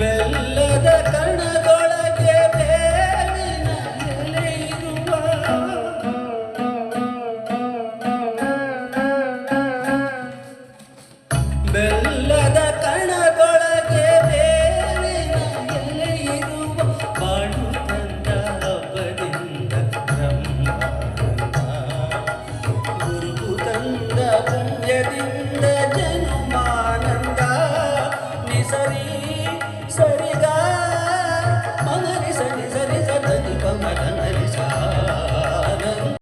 ಬೆಲ್ಲದ ಕಣದೊಳಗೆ ನಲಿರುವ ಬೆಲ್ಲದ ಕಣದೊಳಗೆ ನಲಿಯರು ಬಾಡು ತಂದ ಬದಿಂಗ ಸರಿ ಸರಿಗ